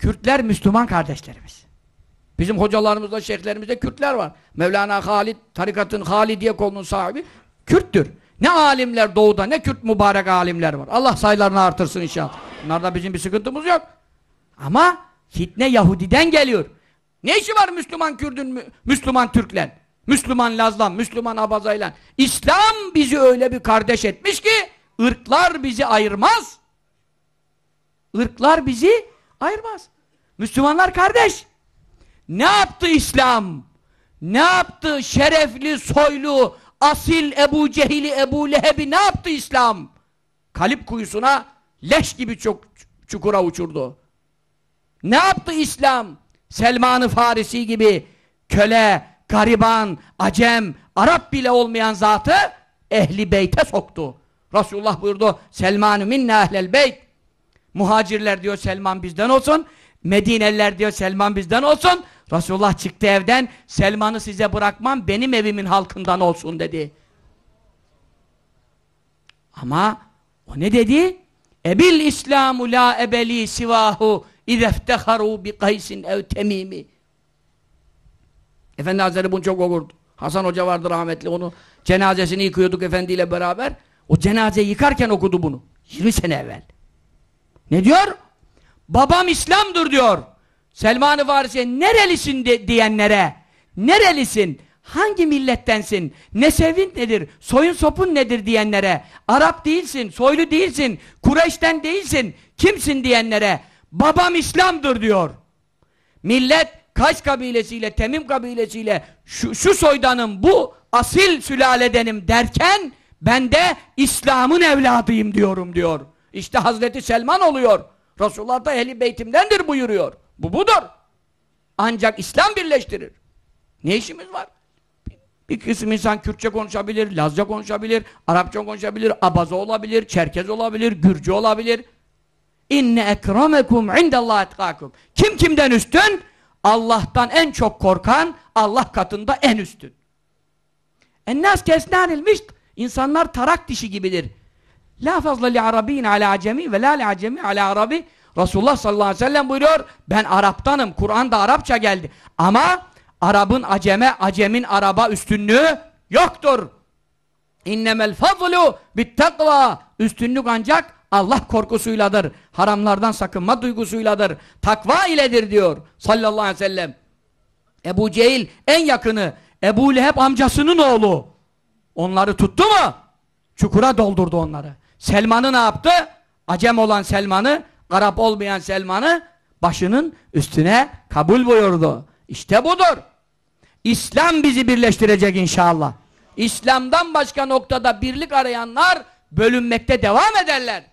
Kürtler Müslüman kardeşlerimiz. Bizim hocalarımızda, şeyhlerimizde Kürtler var. Mevlana Halid, tarikatın Halidiye kolunun sahibi Kürttür. Ne alimler doğuda, ne Kürt mübarek alimler var. Allah sayılarını artırsın inşallah. Bunlarda bizim bir sıkıntımız yok. Ama fitne Yahudiden geliyor. Ne işi var Müslüman Kürdün, Müslüman Türklen? Müslüman Lazlan, Müslüman Abazaylan. İslam bizi öyle bir kardeş etmiş ki ırklar bizi ayırmaz. Irklar bizi ayırmaz. Müslümanlar kardeş. Ne yaptı İslam? Ne yaptı şerefli, soylu, asil Ebu Cehil'i, Ebu Leheb'i ne yaptı İslam? Kalip kuyusuna leş gibi çok çukura uçurdu. Ne yaptı İslam? Selman-ı Farisi gibi köle, gariban, acem, Arap bile olmayan zatı ehli beyte soktu. Resulullah buyurdu Selman-ı minne ehlel beyt Muhacirler diyor Selman bizden olsun Medineliler diyor Selman bizden olsun Resulullah çıktı evden Selman'ı size bırakmam benim evimin halkından olsun dedi. Ama o ne dedi? Ebil İslamu la ebeli sivahu idefteharu bi kaysin ev temimi. Efendi Hazretleri bunu çok okurdu. Hasan Hoca vardı rahmetli onu cenazesini yıkıyorduk efendiyle beraber. O cenazeyi yıkarken okudu bunu. 20 sene evvel. Ne diyor? Babam İslam'dır diyor. Selman-ı Farisi'ye nerelisin de, diyenlere nerelisin? Hangi millettensin? Nesevin nedir? Soyun sopun nedir diyenlere Arap değilsin, soylu değilsin, Kureyş'ten değilsin, kimsin diyenlere babam İslam'dır diyor. Millet Kaş kabilesiyle, Temim kabilesiyle şu, şu soydanım, bu asil sülaledenim derken ben de İslam'ın evladıyım diyorum diyor. İşte Hazreti Selman oluyor. Resulullah da ehli beytimdendir buyuruyor. Bu budur. Ancak İslam birleştirir. Ne işimiz var? Bir kısım insan Kürtçe konuşabilir, Lazca konuşabilir, Arapça konuşabilir, Abaza olabilir, Çerkez olabilir, Gürcü olabilir. İnne ekremekum indallahi etkakum. Kim kimden üstün? Allah'tan en çok korkan, Allah katında en üstün. Ennâs kesnânil İnsanlar tarak dişi gibidir. La fazla li arabiyyin ala acemi ve la li acemi ala arabi. Resulullah sallallahu aleyhi ve sellem buyuruyor, ben Araptanım, Kur'an'da Arapça geldi. Ama Arap'ın aceme, acemin Araba üstünlüğü yoktur. İnnemel fazlu bittakva. Üstünlük ancak Allah korkusuyladır. Haramlardan sakınma duygusuyladır. Takva iledir diyor sallallahu aleyhi ve sellem. Ebu Cehil en yakını. Ebu Leheb amcasının oğlu. Onları tuttu mu? Çukura doldurdu onları. Selman'ı ne yaptı? Acem olan Selman'ı, Arap olmayan Selman'ı başının üstüne kabul buyurdu. İşte budur. İslam bizi birleştirecek inşallah. İslam'dan başka noktada birlik arayanlar bölünmekte devam ederler.